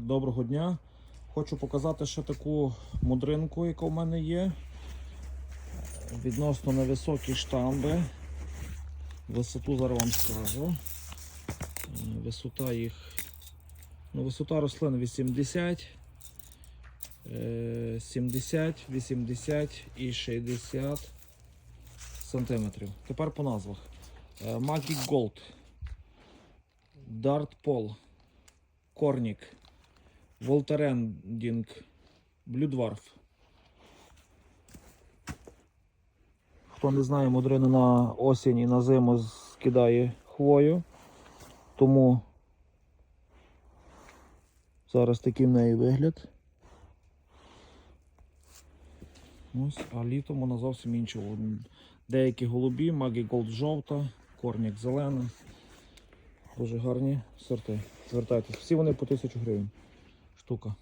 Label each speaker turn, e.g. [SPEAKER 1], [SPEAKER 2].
[SPEAKER 1] доброго дня. Хочу показати ще таку мудринку, яка в мене є. Відносно невисокі штамби. Висоту зараз вам скажу. Висота їх. Ну, висота рослин 80, е, 70, 80 і 60 сантиметрів. Тепер по назвах. Е, Magic Gold. Dart Pol. Корнік. Волтерендінг. Блюдварф. Хто не знає, мудрина на осінь і на зиму скидає хвою. Тому зараз такий в неї вигляд. Ось, а літом вона зовсім інша. Деякі голубі, магі голд жовта, корнік зелена. Дуже гарні сорти. Звертайтесь. Всі вони по 1000 гривень штука.